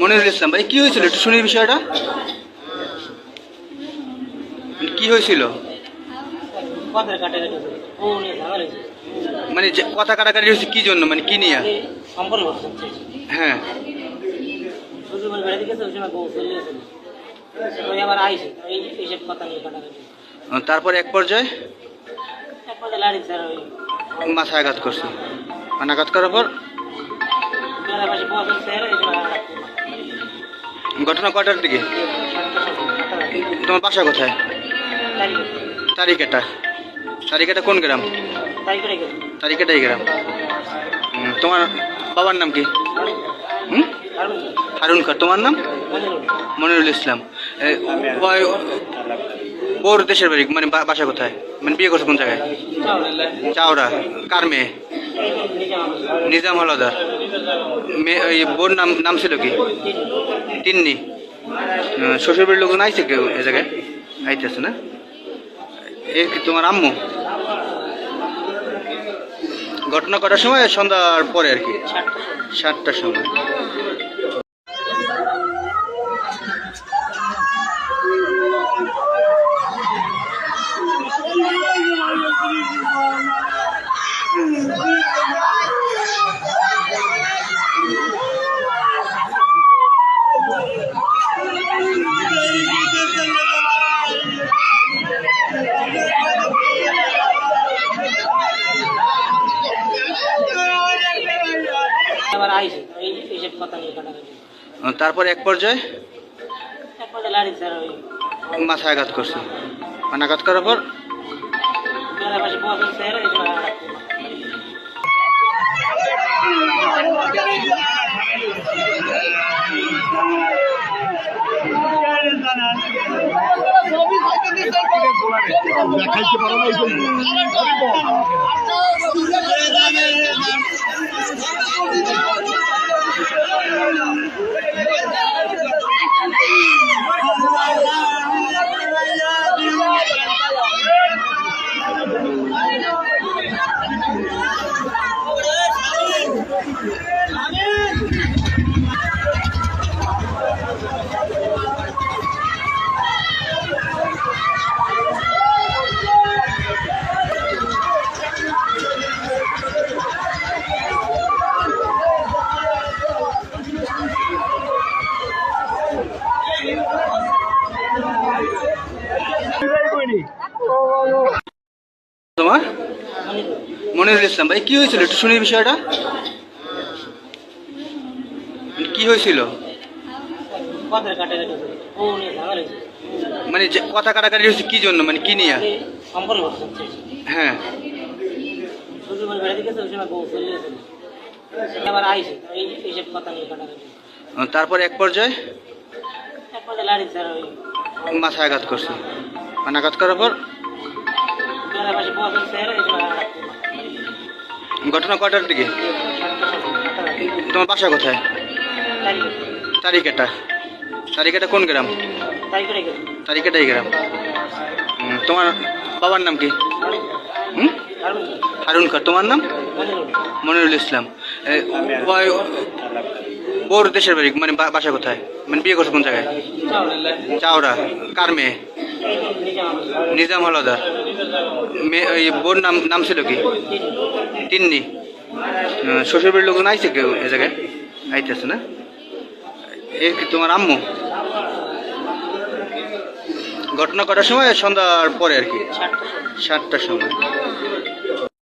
মনিরুল ইসলাম ভাই কি হয়েছিল? একটু শুনি বিষয়টা। কি হয়েছিল। মানে কথা কাটাকাটি হয়েছে কি জন্য? মানে কি নিয়ে। হ্যাঁ। তারপর এক পর্যায়ে? মাথায় আঘাত করছে। মানে আঘাত করার পর? ঘটনা কটার দিকে? তোমার বাসা কোথায়? তারিখ তারিকাটা তারিকাটা কোন গ্রাম? করে গ্রাম। তোমার বাবার নাম কি? হারুন খান তোমার নাম? মনিরুল ইসলাম। ওর দেশের বাড়ি মানে বাসা কোথায়? মানে বিয়ে করছে কোন জায়গায়? চাওড়া। কার মেয়ে? নিজাম হলদার। মেয়ে, ওই বোর নাম নাম ছিল কি? শ্বশুর শ্বশুরবাড়ির লোকজন আইছে কেউ এ জায়গায়? আইতেছে না? এ কি তোমার আম্মু? ঘটনা কটার সময় সন্ধ্যার পরে আর কি। সাতটার সময়। আবার আইসে, এই এইসব কথা নিয়ে কাটাকাটি। তারপর এক পর্যায়ে? একবার তো লাড়ি ছাড়া ওই মাথায় আঘাত করছে। মানে আঘাত করার পর? দেখাইতে পারো না জন্য। তোমার? মনে মনিরুল ইসলাম ভাই, কি হয়েছিল? একটু শুনি বিষয়টা। কি হয়েছিল। মানে কথা কাটাকাটি হয়েছে কি জন্য? মানে কি নিয়ে। হ্যাঁ। তারপর এক পর্যায়ে? মাথায় আঘাত করছে। মানে আঘাত করার পর ঘটনা কটার দিকে? তোমার বাসা কোথায়? তারিকাটা তারিকাটা কোন গ্রাম। তারিকাটাই গ্রাম। তোমার বাবার নাম কি? হারুন খান তোমার নাম? মনিরুল ইসলাম। ওর দেশের বাড়ি মানে বাসা কোথায়? মানে বিয়ে করছে কোন জায়গায়? চাওড়া। কার মেয়ে? নিজাম হলদার। বোর নাম নাম ছিল কি? তিন্নি শ্বশুর শ্বশুরবাড়ির লোকজন আইছে কেউ এ জায়গায়? আইতেছে না? এ কি তোমার আম্মু? ঘটনা কটার সময় সন্ধ্যার পরে আর কি? সাতটার সময়।